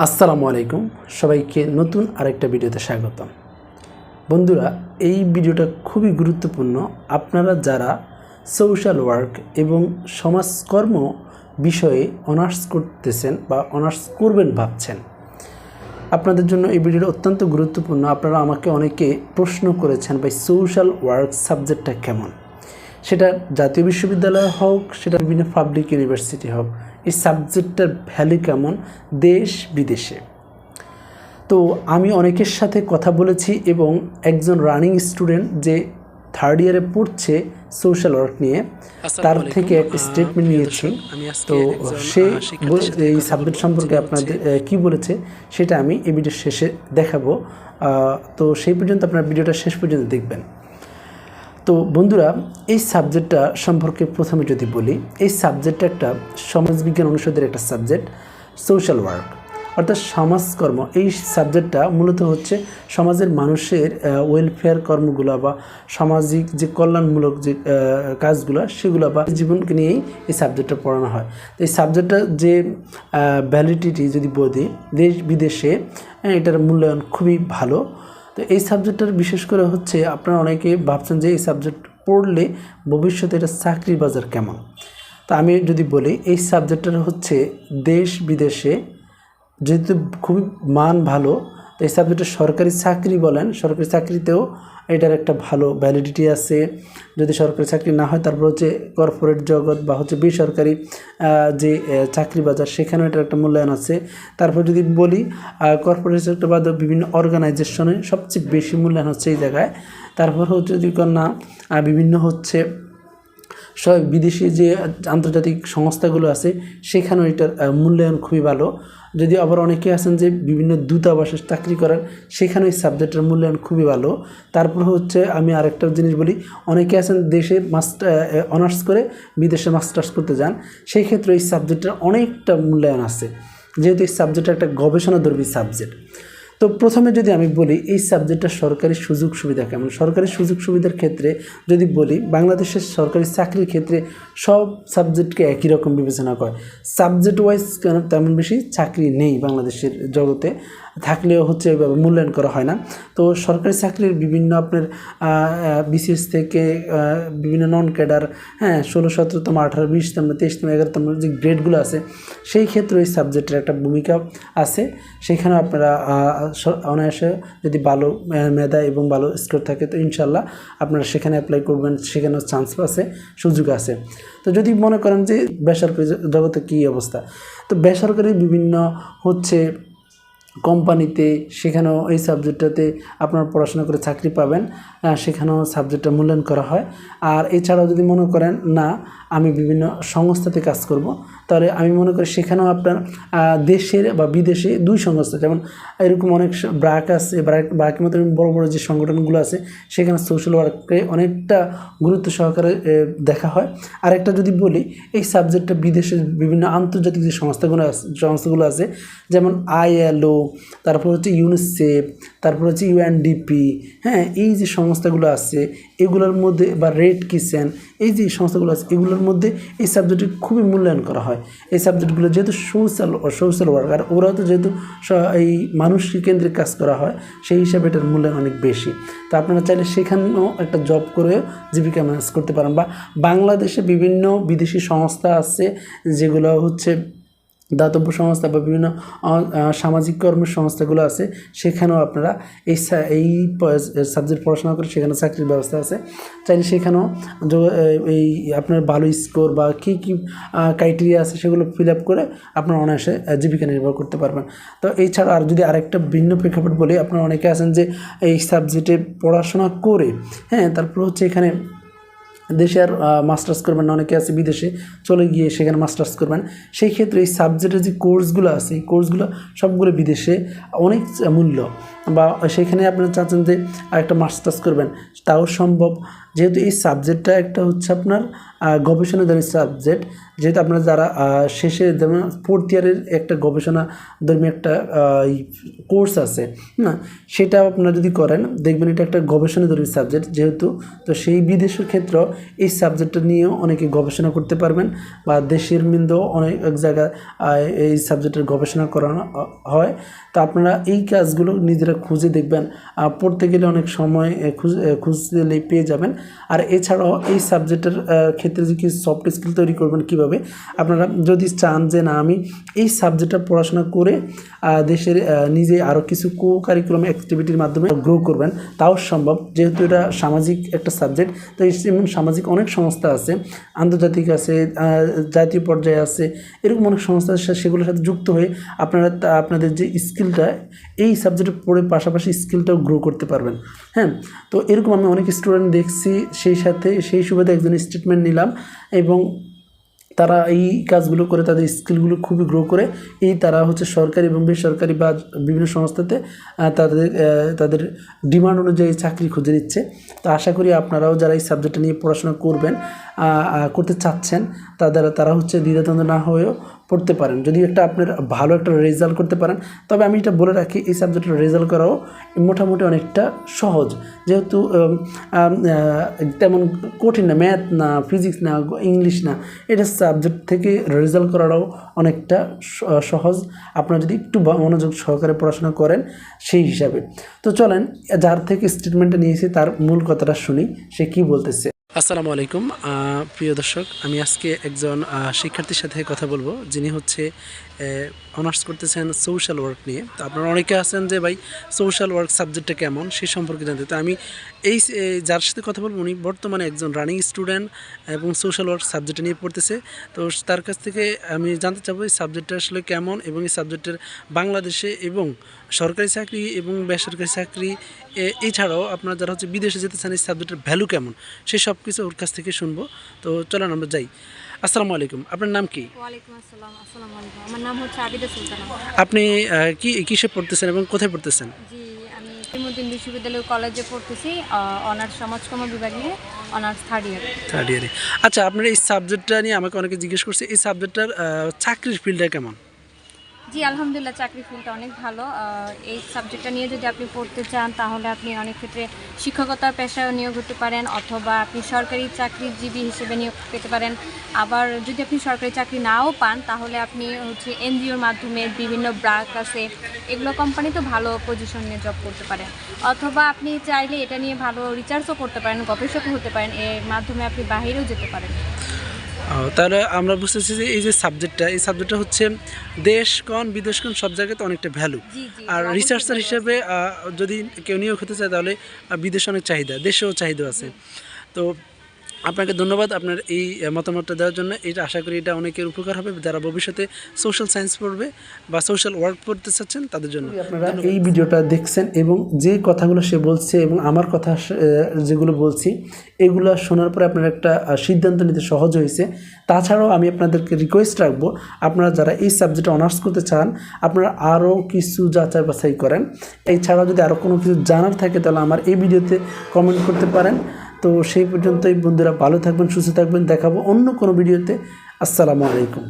আসসালামু আলাইকুম। সবাইকে নতুন আরেকটা ভিডিওতে স্বাগতম। বন্ধুরা, এই ভিডিওটা খুবই গুরুত্বপূর্ণ। আপনারা যারা সোশ্যাল ওয়ার্ক এবং সমাজকর্ম বিষয়ে অনার্স করতেছেন বা অনার্স করবেন ভাবছেন, আপনাদের জন্য এই ভিডিওটা অত্যন্ত গুরুত্বপূর্ণ। আপনারা আমাকে অনেকে প্রশ্ন করেছেন, ভাই, সোশ্যাল ওয়ার্ক সাবজেক্টটা কেমন? সেটা জাতীয় বিশ্ববিদ্যালয় হোক, সেটা বিভিন্ন পাবলিক ইউনিভার্সিটি হোক এই সাবজেক্টটার ভ্যালু কেমন? দেশ বিদেশে। তো আমি অনেকের সাথে কথা বলেছি এবং একজন রানিং স্টুডেন্ট যে থার্ড ইয়ারে পড়ছে সোশ্যাল ওয়ার্ক নিয়ে তার থেকে একটা স্টেটমেন্ট নিয়েছি। তো সে বল- এই সাবজেক্ট সম্পর্কে আপনাদের কি বলেছে সেটা আমি এই ভিডিওর শেষে দেখাবো। তো সেই পর্যন্ত আপনার ভিডিওটা শেষ পর্যন্ত দেখবেন। তো বন্ধুরা এই সাবজেক্টটা সম্পর্কে প্রথমে যদি বলি এই সাবজেক্টটা একটা সমাজবিজ্ঞান অনুষদের একটা সাবজেক্ট সোশ্যাল ওয়ার্ক অর্থাৎ সমাজকর্ম। এই সাবজেক্টটা মূলত হচ্ছে সমাজের মানুষের ওয়েলফেয়ার কর্মগুলো বা সামাজিক যে কল্যাণমূলক যে কাজগুলো সেগুলো বা জীবনকে নিয়েই এই সাবজেক্টটা পড়ানো হয়। তো এই সাবজেক্টটা যে ভ্যালিডিটি যদি বলি দেশ বিদেশে হ্যাঁ, এটার মূল্যায়ন খুবই ভালো। তো এই সাবজেক্টটার বিশেষ করে হচ্ছে আপনারা অনেকে ভাবছেন যে এই সাবজেক্ট পড়লে ভবিষ্যতে এটা চাকরির বাজার কেমন? তা আমি যদি বলি, এই সাবজেক্টটার হচ্ছে দেশ বিদেশে যেহেতু খুবই মান ভালো এই সাবজেক্টে সরকারি চাকরি বলেন, সরকারি চাকরিতেও এটার একটা ভালো ভ্যালিডিটি আছে। যদি সরকারি চাকরি না হয়, তারপর হচ্ছে কর্পোরেট জগৎ বা হচ্ছে বেসরকারি যে চাকরি বাজার, সেখানেও এটার একটা মূল্যায়ন আছে। তারপর যদি বলি কর্পোরেট সেক্টর বাদ বিভিন্ন অর্গানাইজেশনে সবচেয়ে বেশি মূল্যায়ন হচ্ছে এই জায়গায়। তারপর হচ্ছে যদি না বিভিন্ন হচ্ছে সব বিদেশি যে আন্তর্জাতিক সংস্থাগুলো আছে, সেখানেও এটার মূল্যায়ন খুবই ভালো। যদি আবার অনেকে আছেন যে বিভিন্ন দূতাবাসে চাকরি করার সেখানে ওই সাবজেক্টের মূল্যায়ন খুবই ভালো। তারপর হচ্ছে আমি আরেকটা জিনিস বলি, অনেকে আছেন দেশে মাস্টার অনার্স করে বিদেশে মাস্টার্স করতে যান সেই ক্ষেত্রে এই সাবজেক্টের অনেকটা মূল্যায়ন আছে। যেহেতু এই সাবজেক্টটা একটা গবেষণাধর্মী সাবজেক্ট তো প্রথমে যদি আমি বলি, এই সাবজেক্টটা সরকারি সুযোগ সুবিধা কেমন? সরকারি সুযোগ সুবিধার ক্ষেত্রে যদি বলি, বাংলাদেশের সরকারি চাকরির ক্ষেত্রে সব সাবজেক্টকে একই রকম বিবেচনা করে। সাবজেক্ট ওয়াইজ তেমন বেশি চাকরি নেই বাংলাদেশের জগতে। থাকলেও হচ্ছে ওইভাবে মূল্যায়ন করা হয় না। তো সরকারি চাকরির বিভিন্ন আপনার বিসিএস থেকে বিভিন্ন নন ক্যাডার হ্যাঁ ষোলো, সতেরোতম, আঠারো বিশতম তেইশতম, এগারোতম যে গ্রেডগুলো আছে, সেই ক্ষেত্রে এই সাবজেক্টের একটা ভূমিকা আছে। সেখানে আপনারা অনায়াসে যদি ভালো মেধা এবং ভালো স্কোর থাকে, তো ইনশাল্লাহ আপনারা সেখানে অ্যাপ্লাই করবেন, সেখানেও চান্স আছে, সুযোগ আছে। তো যদি মনে করেন যে বেসরকারি জগতে কী অবস্থা? তো বেসরকারি বিভিন্ন হচ্ছে কোম্পানিতে সেখানেও এই সাবজেক্টটাতে আপনার পড়াশোনা করে চাকরি পাবেন সেখানেও সাবজেক্টটা মূল্যায়ন করা হয়। আর এছাড়াও যদি মনে করেন না আমি বিভিন্ন সংস্থাতে কাজ করব। তাহলে আমি মনে করি সেখানেও আপনার দেশের বা বিদেশে দুই সংস্থা, যেমন এরকম অনেক ব্রাক আছে, ব্রাক, ব্রাকের মতো বড় বড় যে সংগঠনগুলো আছে, সেখানে সোশ্যাল ওয়ার্ককে অনেকটা গুরুত্ব সহকারে দেখা হয়। আরেকটা যদি বলি, এই সাবজেক্টটা বিদেশের বিভিন্ন আন্তর্জাতিক যে সংস্থাগুলো আছে সংস্থাগুলো আছে, যেমন আইএলও, তারপর হচ্ছে ইউনিসেফ তারপর হচ্ছে ইউএনডিপি হ্যাঁ এই যে সংস্থাগুলো আছে, এগুলোর মধ্যে বা রেড কিচেন এই যে সংস্থাগুলো আছে, এগুলোর মধ্যে এই সাবজেক্টটি খুবই মূল্যায়ন করা হয়। এই সাবজেক্টগুলো যেহেতু সোশ্যাল সোশ্যাল ওয়ার্কার ওরাও তো যেহেতু এই মানুষ কেন্দ্রিক কাজ করা হয়, সেই হিসাবে এটার মূল্যায়ন অনেক বেশি। তো আপনারা চাইলে সেখানেও একটা জব করেও জীবিকা ম্যানেজ করতে পারেন, বা বাংলাদেশে বিভিন্ন বিদেশি সংস্থা আছে যেগুলো হচ্ছে দাতব্য সংস্থা বা বিভিন্ন সামাজিক কর্মের সংস্থাগুলো আছে, সেখানেও আপনারা এই এই সাবজেক্ট পড়াশোনা করে সেখানে চাকরির ব্যবস্থা আছে। চাইলে সেখানেও এই আপনার ভালো স্কোর বা কী কী ক্রাইটেরিয়া আছে সেগুলো ফিল আপ করে আপনার অনায়াসে জীবিকা নির্বাহ করতে পারবেন। তো এছাড়া আর যদি আরেকটা ভিন্ন প্রেক্ষাপট বলি, আপনারা অনেকে আছেন যে এই সাবজেক্টে পড়াশোনা করে হ্যাঁ তারপর হচ্ছে এখানে দেশে আর মাস্টার্স করবেন না, অনেকে আছে বিদেশে, চলে গিয়ে সেখানে মাস্টার্স করবেন। সেই ক্ষেত্রে এই সাবজেক্টের যে কোর্সগুলো আছে, এই কোর্সগুলো সবগুলো বিদেশে অনেক মূল্য। বা সেখানে আপনারা চাচ্ছেন যে একটা মাস্টার্স করবেন, তাও সম্ভব। যেহেতু এই সাবজেক্টটা একটা হচ্ছে আপনার গবেষণাধর্মী সাবজেক্ট যেহেতু আপনারা যারা শেষে যেমন ফোর্থ ইয়ারের একটা গবেষণা ধর্মী একটা কোর্স আছে, না সেটা আপনারা যদি করেন, দেখবেন এটা একটা গবেষণা ধর্মী সাবজেক্ট যেহেতু, তো সেই বিদেশের ক্ষেত্র এই সাবজেক্টটা নিয়েও অনেকে গবেষণা করতে পারবেন বা দেশের মিন্দ অনেক, এক জায়গায় এই সাবজেক্টের গবেষণা করানো হয়। তো আপনারা এই কাজগুলো নিজেরা খুঁজে দেখবেন পড়তে গেলে অনেক সময় খুঁজ খুঁজলে পেয়ে যাবেন। আর এছাড়াও এই সাবজেক্টের ক্ষেত্রে যে কিছু সফট স্কিল তৈরি করবেন কীভাবে? আপনারা যদি চান যে না, আমি এই সাবজেক্টটা পড়াশোনা করে দেশের নিজে আরও কিছু কো কারিকুলাম অ্যাক্টিভিটির মাধ্যমে গ্রো করবেন, তাও সম্ভব। যেহেতু এটা সামাজিক একটা সাবজেক্ট তো এই যেমন সামাজিক অনেক সংস্থা আছে, আন্তর্জাতিক আছে জাতীয় পর্যায়ে আছে, এরকম অনেক সংস্থা সেগুলোর সাথে যুক্ত হয়ে আপনারা আপনাদের যে স্কিলটা এই সাবজেক্টে পড়ে পাশাপাশি স্কিলটাও গ্রো করতে পারবেন। হ্যাঁ? তো এরকম আমি অনেক স্টুডেন্ট দেখছি, সেই সাথে, সেই সুবাদে একজন স্টেটমেন্ট নিলাম এবং তারা এই কাজগুলো করে, তাদের স্কিলগুলো খুবই গ্রো করে। এই তারা হচ্ছে সরকারি এবং বেসরকারি বা বিভিন্ন সংস্থাতে তাদের তাদের ডিমান্ড অনুযায়ী চাকরি খুঁজে নিচ্ছে। তো আশা করি আপনারাও যারা এই সাবজেক্টটা নিয়ে পড়াশোনা করবেন করতে চাচ্ছেন, তাদের, তারা হচ্ছে দ্বিধাদ্বন্দ্ব না হয়েও পড়তে পারেন। যদি একটা আপনার ভালো একটা রেজাল্ট করতে পারেন, তবে আমি এটা বলে রাখি, এই সাবজেক্টের রেজাল্ট করাও মোটামুটি অনেকটা সহজ। যেহেতু তেমন কঠিন না ম্যাথ না ফিজিক্স না ইংলিশ না, এটা সাবজেক্ট থেকে রেজাল্ট করাটাও অনেকটা সহজ। আপনারা যদি একটু মনোযোগ সহকারে পড়াশোনা করেন, সেই হিসাবে। তো চলেন, যার থেকে স্টেটমেন্টটা নিয়েছি, তার মূল কথাটা শুনি, সে কি বলতেছে? আসসালামু আলাইকুম। প্রিয় দর্শক আমি আজকে একজন শিক্ষার্থীর সাথে কথা বলব। যিনি হচ্ছে অনার্স করতেছেন সোশ্যাল ওয়ার্ক নিয়ে। তো আপনারা অনেকে আছেন যে, ভাই সোশ্যাল ওয়ার্ক সাবজেক্টটা কেমন? সে সম্পর্কে জানতে। তো আমি এই যার সাথে কথা বলব, উনি বর্তমানে একজন রানিং স্টুডেন্ট এবং সোশ্যাল ওয়ার্ক সাবজেক্টটা নিয়ে পড়তেছে। তো তার কাছ থেকে আমি জানতে চাবো এই সাবজেক্টটা আসলে কেমন এবং এই সাবজেক্টের বাংলাদেশে এবং সরকারি চাকরি এবং বেসরকারি চাকরি এছাড়াও আপনারা যারা হচ্ছে বিদেশে যেতে চান, এই সাবজেক্টের ভ্যালু কেমন? সে সব কিছু ওর কাছ থেকে শুনব। তো চলেন আমরা যাই। আসসালামু আলাইকুম। আপনার নাম কি? ওয়ালাইকুম আসসালাম আসসালামু আমার নাম হচ্ছে আবিদা সুলতানা। আপনি কি কিসে পড়তেছেন এবং কোথায় পড়তেছেন? জি আমি বিশ্ববিদ্যালয় কলেজে পড়তেছি অনার্স সমাজকর্ম বিভাগ নিয়ে অনার্স থার্ড ইয়ার থার্ড ইয়ারে আচ্ছা আপনার এই সাবজেক্টটা নিয়ে আমাকে অনেকে জিজ্ঞেস করছে এই সাবজেক্টটার চাকরির ফিল্ডটা কেমন? জি, আলহামদুলিল্লাহ চাকরি ফিল্ডটা অনেক ভালো। এই সাবজেক্টটা নিয়ে যদি আপনি পড়তে চান, তাহলে আপনি অনেক ক্ষেত্রে শিক্ষকতার পেশায় নিয়োগ হতে পারেন, অথবা আপনি সরকারি চাকরিজীবী হিসেবে নিয়োগ পেতে পারেন। আবার যদি আপনি সরকারি চাকরি নাও পান, তাহলে আপনি হচ্ছে এনজিওর মাধ্যমে বিভিন্ন ব্রাক আছে এগুলো কোম্পানিতে ভালো পজিশনে জব করতে পারেন। অথবা আপনি চাইলে এটা নিয়ে ভালো রিচার্জও করতে পারেন, গবেষকও হতে পারেন, এর মাধ্যমে আপনি বাহিরেও যেতে পারেন। তাহলে আমরা বুঝতেছি যে এই যে সাবজেক্টটা এই সাবজেক্টটা হচ্ছে দেশ কন বিদেশ কন সব জায়গাতে অনেকটা ভ্যালু আর রিসার্চার হিসেবে যদি কেউ নিয়োগ হতে চায় তাহলে বিদেশে অনেক চাহিদা দেশেও চাহিদা আছে। তো আপনাকে ধন্যবাদ আপনার এই মতামতটা দেওয়ার জন্য। এটা আশা করি এটা অনেকের উপকার হবে যারা ভবিষ্যতে সোশ্যাল সায়েন্স পড়বে বা সোশ্যাল ওয়ার্ক পড়তে চাচ্ছেন তাদের জন্য। আপনারা এই ভিডিওটা দেখছেন এবং যে কথাগুলো সে বলছে এবং আমার কথা যেগুলো বলছি এগুলো শোনার পরে আপনার একটা সিদ্ধান্ত নিতে সহজ হয়েছে। তাছাড়াও আমি আপনাদেরকে রিকোয়েস্ট রাখব আপনারা যারা এই সাবজেক্টে অনার্স করতে চান আপনারা আরও কিছু যাচাই বাছাই করেন। এছাড়াও যদি আরও কোনো কিছু জানার থাকে তাহলে আমার এই ভিডিওতে কমেন্ট করতে পারেন। তো সেই পর্যন্তই বন্ধুরা ভালো থাকবেন সুস্থ থাকবেন দেখাবো অন্য কোনো ভিডিওতে। আসসালামু আলাইকুম।